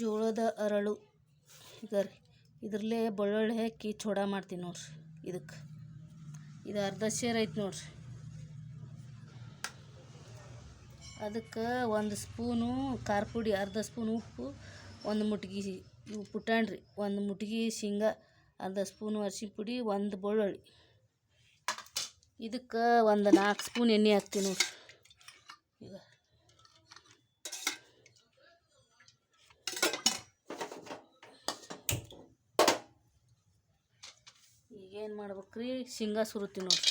ಜೋಳದ ಅರಳು. ರೀ ಇದ್ರಲ್ಲೇ ಬೆಳ್ಳುಳ್ಳಿ ಹಾಕಿ ಚೂಡ ಮಾಡ್ತೀನಿ ನೋಡ್ರಿ ಇದಕ್ಕೆ. ಇದು ಅರ್ಧ ಸೇರ್ ಐತೆ ನೋಡ್ರಿ. ಅದಕ್ಕೆ ಒಂದು ಸ್ಪೂನು ಖಾರ ಪುಡಿ, ಅರ್ಧ ಸ್ಪೂನ್ ಉಪ್ಪು, ಒಂದು ಮುಟ್ಗಿ ಇವು ಒಂದು ಮುಟ್ಗಿ ಶೇಂಗಾ, ಅರ್ಧ ಸ್ಪೂನು ಅರ್ಶಿನ ಪುಡಿ, ಒಂದು ಬೆಳ್ಳುಳ್ಳಿ. ಇದಕ್ಕೆ ಒಂದು ನಾಲ್ಕು ಸ್ಪೂನ್ ಎಣ್ಣೆ ಹಾಕ್ತೀನಿ ನೋಡ್ರಿ ಈಗ ಈಗೇನು ಮಾಡ್ಬೇಕ್ರಿ? ಶೇಂಗಾ ಸುರುತ್ತೀನಿ ನೋಡ್ರಿ.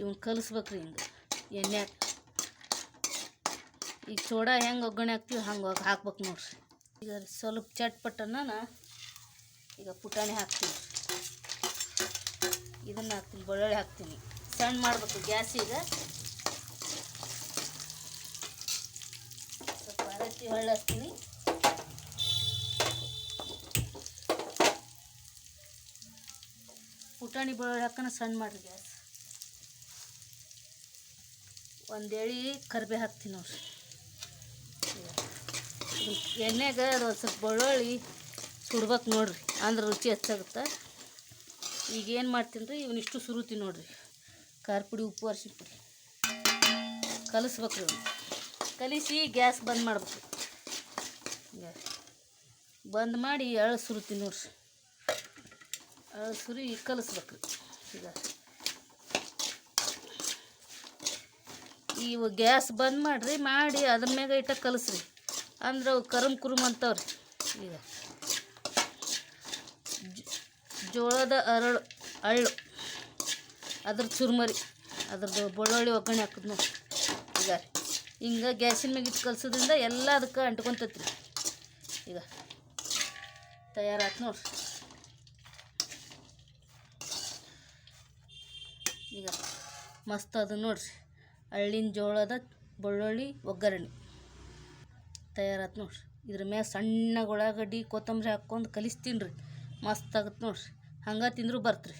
ಇವ್ನ ಕಲಿಸ್ಬೇಕ್ರಿ ಹಿಂಗೆ. ಎಣ್ಣೆಗೆ ಈಗ ಸೋಡಾ ಹೆಂಗೆ ಒಗ್ಗರಣೆ ಹಾಕ್ತೀವಿ ಹಂಗೆ ಹಾಕ್ಬೇಕು ನೋಡ್ರಿ. ಈಗ ಸ್ವಲ್ಪ ಚಟ್ಪಟ್ಟನ ಈಗ ಪುಟಾಣಿ ಹಾಕ್ತೀನಿ. ಇದನ್ನು ಹಾಕ್ತೀನಿ, ಬೆಳ್ಳುಳ್ಳಿ ಹಾಕ್ತೀನಿ. ಸಣ್ಣ ಮಾಡಬೇಕು ಗ್ಯಾಸ್ ಈಗ. ಸ್ವಲ್ಪ ಅರತಿ ಹೊಳ್ಳಿ ಹಾಕ್ತೀನಿ. ಪುಟಾಣಿ ಬೆಳ್ಳುಳ್ಳಿ ಹಾಕೋಣ ಸಣ್ಣ ಮಾಡಿರಿ ಗ್ಯಾಸ್. ಒಂದೇಳಿ ಕರಿಬೇ ಹಾಕ್ತೀನಿ ನೋಡ್ರಿ. ಎಣ್ಣೆಗೆ ಅದು ಒಂದು ಸ್ವಲ್ಪ ಬೆಳ್ಳುಳ್ಳಿ ಸುಡ್ಬೇಕು ನೋಡ್ರಿ, ಅಂದ್ರೆ ರುಚಿ ಹೆಚ್ಚಾಗುತ್ತೆ. ಈಗ ಏನು ಮಾಡ್ತೀನಿ ರೀ ಇವನಿಷ್ಟು ಸುರುತೀನಿ ನೋಡ್ರಿ. ಖಾರ ಪುಡಿ, ಉಪ್ಪು ಅರಿಶಿನ ಪುಡಿ. ಕಲಿಸ್ಬೇಕು ರೀ ಕಲಿಸಿ ಗ್ಯಾಸ್ ಬಂದ್ ಮಾಡ್ಬೇಕು ಗ್ಯಾಸ್ ಬಂದ್ ಮಾಡಿ ಎಳ್ಳು ಸುರುತೀನಿ ನೋಡ್ರಿ. ಸುರಿ ಕಲಿಸ್ಬೇಕು. ಈಗ. ಇವು ಗ್ಯಾಸ್ ಬಂದ್ ಮಾಡಿರಿ, ಮಾಡಿ ಅದ್ರ ಮ್ಯಾಗ ಇಟ್ಟ ಕಲಿಸ್ರಿ. ಅಂದ್ರೆ ಅವು ಕರುಮ್ ಕುರುಮ್ ಅಂತವ್ರಿ. ಈಗ. ಜೋಳದ ಅರಳು ಅಳ್ಳು ಅದ್ರ ಚುರುಮರಿ, ಅದ್ರದ್ದು ಬೆಳ್ಳುಳ್ಳಿ ಒಗ್ಗರಣೆ ಹಾಕಿದ್ ಈಗ. ಹಿಂಗೆ ಗ್ಯಾಸಿನ ಮ್ಯಾಗ ಇಟ್ಟು ಕಲಸೋದ್ರಿಂದ ಎಲ್ಲ ಅದಕ್ಕೆ ಅಂಟ್ಕೊಂತೈತ್ರಿ. ಈಗ. ತಯಾರಾಯ್ತು ನೋಡ್ರಿ. ಈಗ ಮಸ್ತ್ ಅದು ನೋಡ್ರಿ. ಹಳ್ಳಿನ ಜೋಳದ ಬೆಳ್ಳುಳ್ಳಿ, ಒಗ್ಗರಣೆ. ತಯಾರಾತು ನೋಡ್ರಿ. ಇದ್ರ ಮ್ಯಾಗ ಸಣ್ಣ ಉಳ್ಳಾಗಡ್ಡಿ, ಕೊತ್ತಂಬರಿ ಹಾಕ್ಕೊಂಡು ಕಲಿಸ್ತೀನಿ ರೀ ಮಸ್ತ್ ಆಗತ್ತೆ ನೋಡ್ರಿ. ಹಂಗೆ ತಿಂದರೂ ಬರ್ತ್ರಿ.